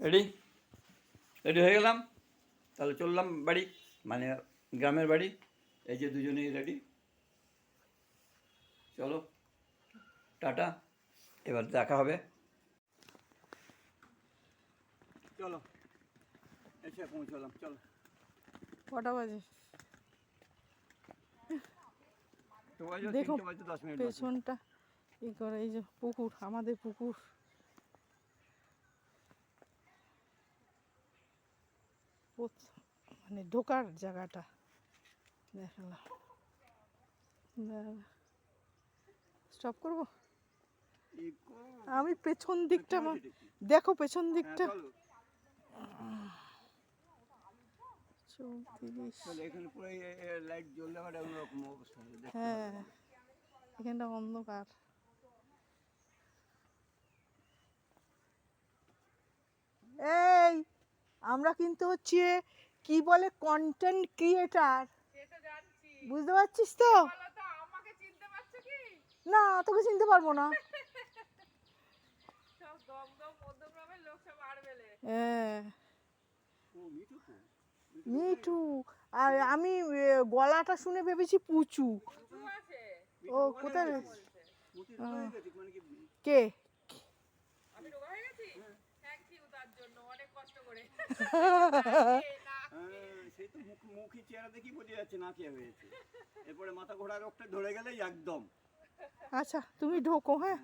Ready ready হয়ে গেলাম। তাহলে চললাম বাড়ি মানে গ্রামের বাড়ি। এই যে দুজনেই রেডি চলো টাটা। এবার দেখা হবে। চলো এসে পৌঁছলাম চলো। কটা বাজে? দেখো। পেছনটা এই করে এই যে পুকুর আমাদের পুকুর। মানে ঢোকার জায়গাটা। দেখালাম। স্টপ করব? আমি পেছন দিকটা আমার- দেখো পেছন হ্যাঁ, দিকটা চলো। চৌত্রিশ চলো, এখানে পুরো লাইট জ্বললে আমার অন্যরকম অবস্থা হবে, দেখতে হ্যাঁ পাবে। এখানটা অন্ধকার এই আমরা কিন্তু হচ্ছে কি বলে কন্টেন্ট ক্রিয়েটার বুঝতে পারছিস তো? না তোকে চিনতে পারব না। হ্যাঁ মিঠু আর আমি গলাটা শুনে ভেবেছি পুচু। ও কোথায় মানে কি? করে হ্যাঁ, সেই তো মুখ মুখি চেহারা দেখি বোঝা যাচ্ছে না খেয়ে হয়েছে। এরপরে মাথা ঘোড়া রোগটা ধরে গেলেই একদম। আচ্ছা তুমি ঢোকো হ্যাঁ।